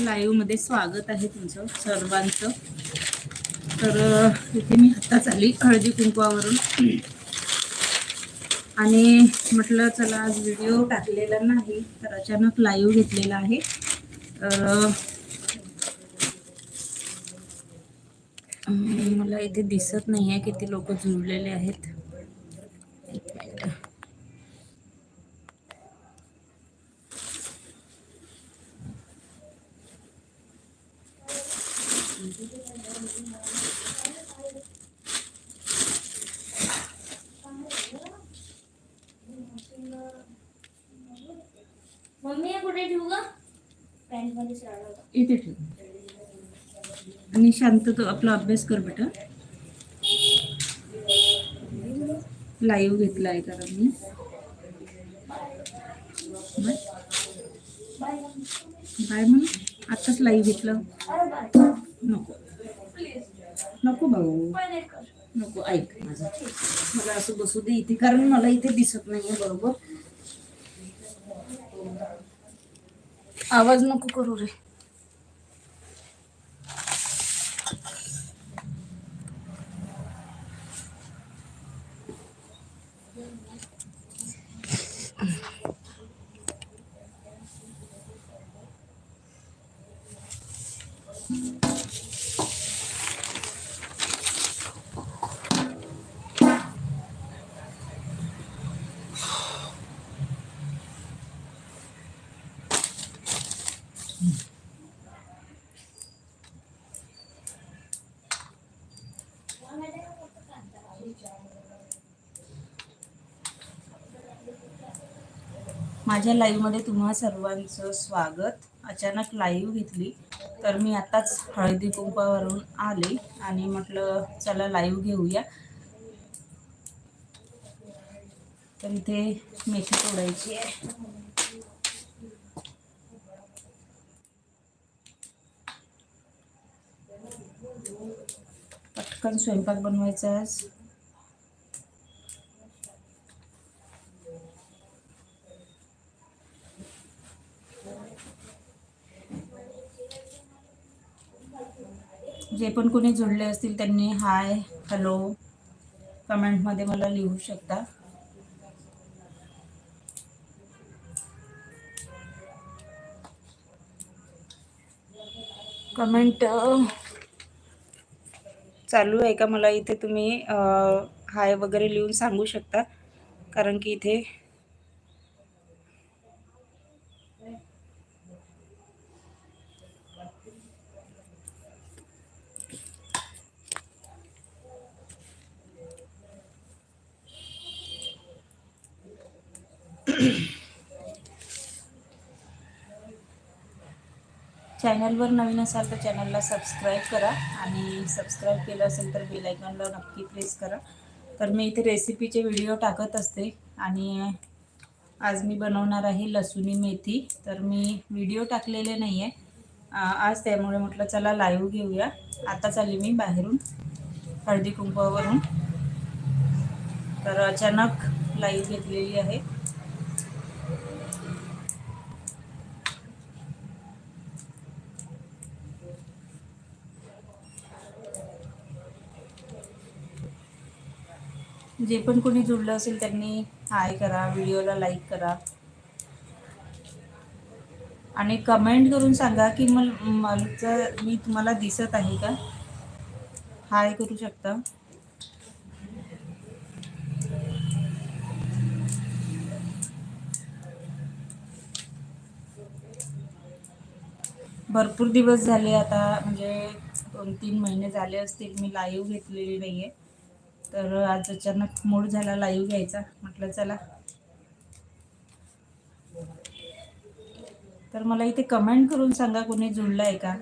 लाईव्हमध्ये स्वागत आहे तुमचं सर्वांचं. तर इथे मी आत्ताच आली हळदी कुंकवावरून. आणि म्हटलं चला आज व्हिडिओ टाकलेला नाही तर अचानक लाईव्ह घेतलेला आहे. मला इथे दिसत नाही आहे किती लोक जुळलेले आहेत. शांत तो आपला अभ्यास कर बेटा. लाईव्ह घेतला आहे कारण मी. बाय. बाय म्हणून आत्ताच लाईव्ह घेतलं. नको. नको भाऊ. नको ऐक. माझं मला असं बसू दे इथे कारण मला इथे दिसत नाहीये बरोबर? आवाज नको करू रे. Mm-hmm. माझ्या लाईव्हमध्ये तुम्हा सर्वांचं स्वागत. अचानक लाईव्ह घेतली तर मी आत्ताच हळदी कुंपावरून आले आणि म्हटलं चला लाईव्ह घेऊया. तर इथे मेथी तोडायची आहे. पटकन स्वयंपाक बनवायचा आहे आज. जे पण कोणी जुळले असतील त्यांनी हाय हॅलो कमेंटमध्ये मला लिहू शकता. कमेंट चालू आहे का? मला इथे तुम्ही हाय वगैरे लिहून सांगू शकता. कारण की इथे चॅनलवर नवीन असाल तर चॅनलला सबस्क्राईब करा आणि सबस्क्राईब केलं असेल तर बेलायकॉनला नक्की प्रेस करा. तर मी इथे रेसिपीचे व्हिडिओ टाकत असते आणि आज मी बनवणार आहे लसुणी मेथी. तर मी व्हिडिओ टाकलेले नाही आहे आज त्यामुळे म्हटलं चला लाईव्ह घेऊया. आता चालली मी बाहेरून हळदी कुंकवावरून. तर अचानक लाईव्ह घेतलेली आहे. जे पण कोणी जुळलं असेल त्यांनी हाय करा व्हिडिओला लाईक करा. आणि कमेंट करून सांगा की मल मला मी तुम्हाला दिसत आहे का? हाय करू शकता. भरपूर दिवस झाले आता म्हणजे दोन तीन महिने झाले असतील मी लाईव्ह घेतलेली नाही आहे तर आज अचानक मूड झाला लाईव्ह घ्यायचा. म्हटलं चला. तर मला इथे कमेंट करून सांगा कोणी जुळलं आहे का?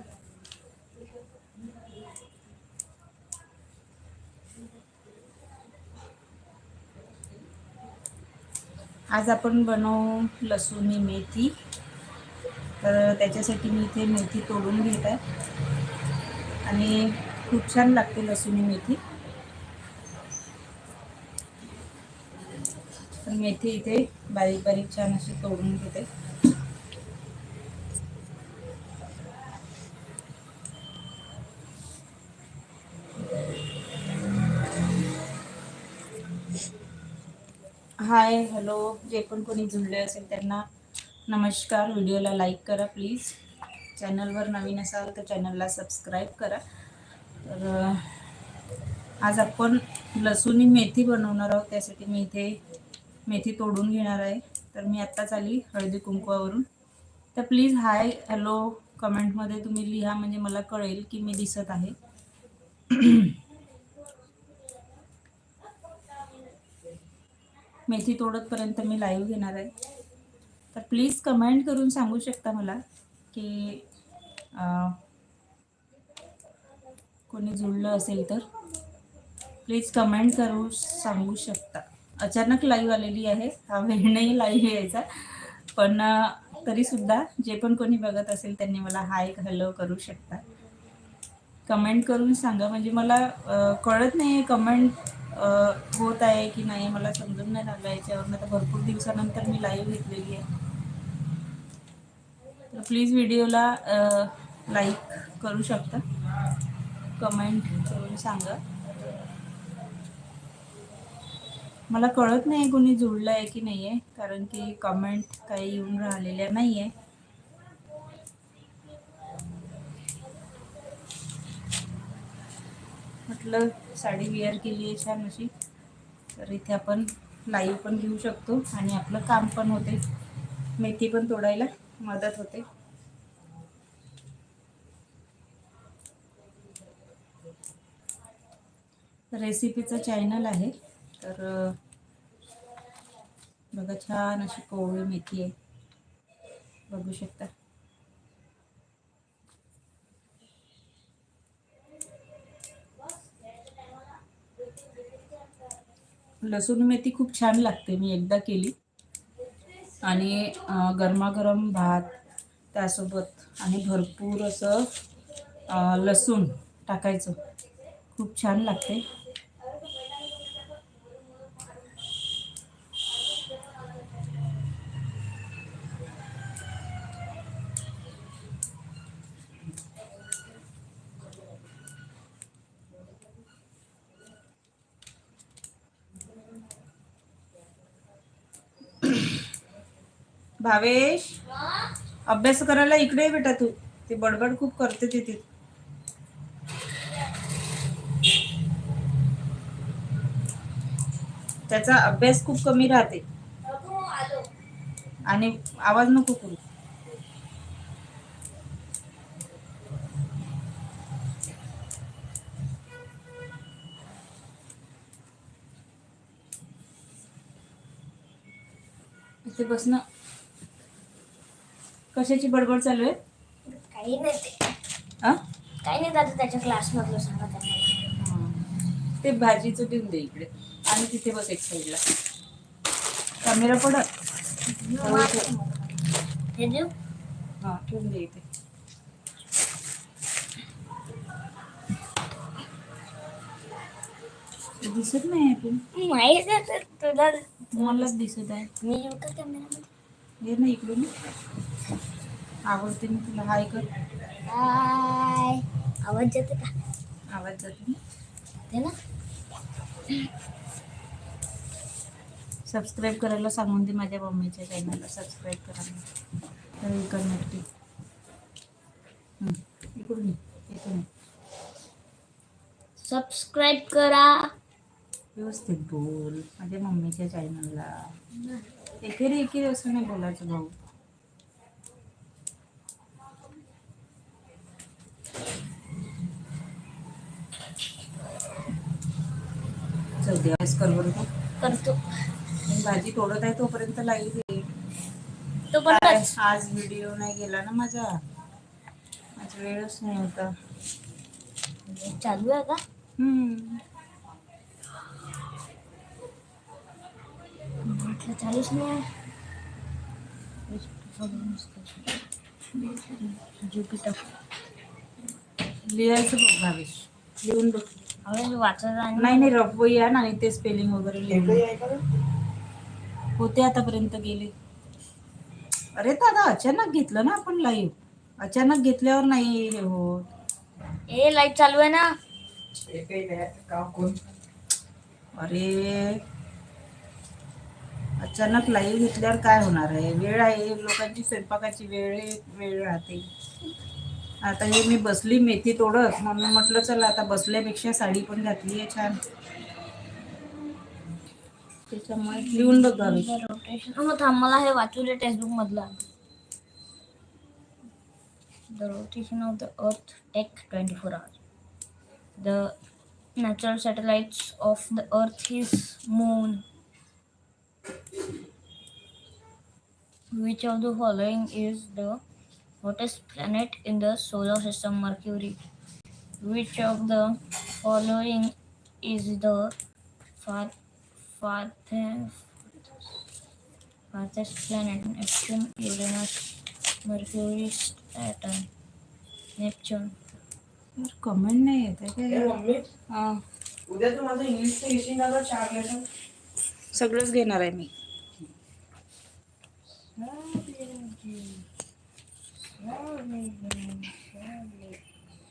आज आपण बनवू लसूणी मेथी. तर त्याच्यासाठी मी इथे मेथी तोडून घेत आहे. आणि खूप छान लागते लसूणी मेथी. तर मेथी इथे बारीक बारीक छान अशी तोडून घेते. हाय हॅलो जे पण कोणी जुळले असेल त्यांना नमस्कार. व्हिडिओला लाईक करा प्लीज चॅनलवर नवीन असाल तर चॅनलला सबस्क्राईब करा. तर आज आपण लसूणी मेथी बनवणार आहोत. त्यासाठी मी इथे मेथी तोडून घेणार आहे. तर मी आत्ताच आली हळदी कुंकवावरून. तर प्लीज हाय हॅलो कमेंटमध्ये तुम्ही लिहा म्हणजे मला कळेल की मी दिसत आहे. मेथी तोडतपर्यंत मी लाईव्ह घेणार आहे. तर प्लीज कमेंट करून सांगू शकता मला की कोणी जुळलं असेल तर. प्लीज कमेंट करू सांगू शकता. अचानक लाईव्ह आलेली आहे. हा वेळ नाही लाईव्ह यायचा. पण तरीसुद्धा जे पण कोणी बघत असेल त्यांनी मला हाय हॅलो करू शकता. कमेंट करून सांगा. म्हणजे मला कळत नाही कमेंट होत आहे की नाही. मला समजून नाही राहिलं याच्यावरनं. तर भरपूर दिवसानंतर मी लाईव्ह घेतलेली आहे. तर प्लीज व्हिडिओला लाईक करू शकता. कमेंट करून सांगा. मला कळत नाही कोणी जुळलं आहे की नाही आहे कारण की कमेंट काही येऊन राहिलेल्या नाही आहे. म्हटलं साडी वेअर केली आहे छान अशी. तर इथे आपण लाईव्ह पण घेऊ शकतो आणि आपलं काम पण होते. मेथी पण तोडायला मदत होते. रेसिपीचं चॅनल आहे. तर बघा छान अशी कोवळी मेथी आहे. बघू शकता. लसूण मेथी खूप छान लागते मी एकदा केली. आणि गरमागरम भात त्यासोबत आणि भरपूर असं लसूण टाकायचं. खूप छान लागते. भावेश अभ्यास करायला इकडे बेटा तू. ते बडबड खूप करते तिथे. त्याचा अभ्यास खूप कमी राहते. आणि आवाज नको करू. इथे बसणं कशाची बडबड चालू आहे? काही नाही ते? काही नाही दादा त्याच्या क्लासमधलं सांगा त्यांना हा. ते भाजीचं देऊन दे इकडे. आणि तिथे बस एक साईडला कॅमेरा पडत हे देऊ? हा ठेवून दे इथे. दिसत नाही माहीत आहे तर तुला मलाच दिसत आहे. मी येऊ का कॅमेरामध्ये? ये ना इकडून. आवडते मी तुला. हाय कर. हाय. आवाज येते का? आवाज जाते ना ते ना? सबस्क्राईब करायला सांगून दे माझ्या मम्मीच्या चॅनलला सबस्क्राईब करा तर इकडून नक्की. इकडून इकडून. सबस्क्राईब करा. व्यवस्थित बोल. माझ्या मम्मीच्या चॅनलला एकेरी एकेरी असं नाही बोलायचं भाऊ. दे अभ्यास कर बरं तू. करतो. मी भाजी तोडत आहे तोपर्यंत लाईव्ह घे तो पण काय, कर. आज व्हिडिओ नाही गेला ना माझा. आज वेळच नाही होता. चालू आहे का? हम्म. म्हटलं चालूच नाही ज्युपिटर लिहायचं बघ भावेश. लिहून बघ. वाचत आहे. नाही नाही रफ वही आहे ना आणि ते स्पेलिंग वगैरे होते आतापर्यंत गेले. अरे दादा अचानक घेतलं ना आपण लाईव्ह अचानक घेतल्यावर नाही हे होत. ए लाइट चालू आहे ना? अरे अचानक लाईव्ह घेतल्यावर काय होणार आहे? वेळ आहे लोकांची स्वयंपाकाची वेळ आहे, वेळ राहते. आता हे मी बसली मेथी तोडत. म्हणून म्हटलं चला आता बसल्यापेक्षा साडी पण घातली आहे छान. त्याच्यामुळे लिहून बघा रोटेशन थांब मला हे वाचू दे टेक्स्टबुक मधलं the rotation of the earth take twenty four hours the natural satellites of the earth is moon which of the following is the hottest planet in the solar system mercury which of the following is the far farthest farthest planet neptune uranus mercury saturn neptune comment नाही येत आहे ए, काय mummy हा उद्या तू माझं इंग्लिशचं घेशील ना चार लेसन सगळंच घेणार आहे मी Oh, yeah, yeah.